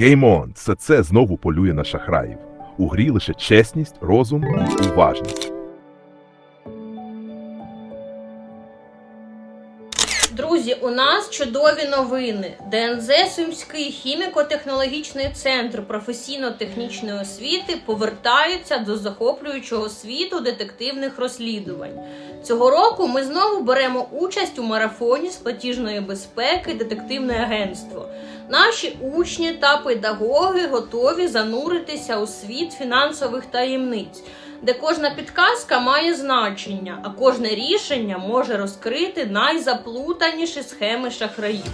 Game On – це знову полює на шахраїв. У грі лише чесність, розум і уважність. Друзі, у нас чудові новини. ДНЗ Сумський хіміко-технологічний центр професійно-технічної освіти повертаються до захоплюючого світу детективних розслідувань. Цього року ми знову беремо участь у марафоні з платіжної безпеки Детективне агентство. Наші учні та педагоги готові зануритися у світ фінансових таємниць, де кожна підказка має значення, а кожне рішення може розкрити найзаплутаніші схеми шахраїв.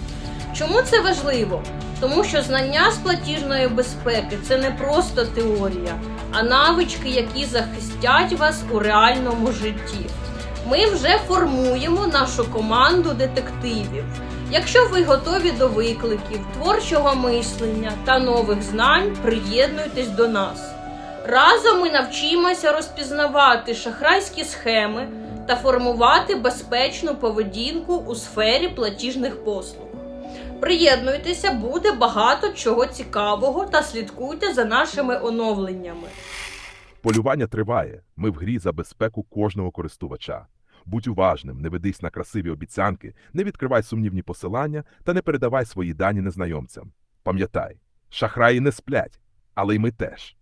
Чому це важливо? Тому що знання з платіжної безпеки це не просто теорія, а навички, які захистять вас у реальному житті. Ми вже формуємо нашу команду детективів. Якщо ви готові до викликів, творчого мислення та нових знань, приєднуйтесь до нас. Разом ми навчимося розпізнавати шахрайські схеми та формувати безпечну поведінку у сфері платіжних послуг. Приєднуйтеся, буде багато чого цікавого та слідкуйте за нашими оновленнями. Полювання триває. Ми в грі за безпеку кожного користувача. Будь уважним, не ведись на красиві обіцянки, не відкривай сумнівні посилання та не передавай свої дані незнайомцям. Пам'ятай, шахраї не сплять, але й ми теж.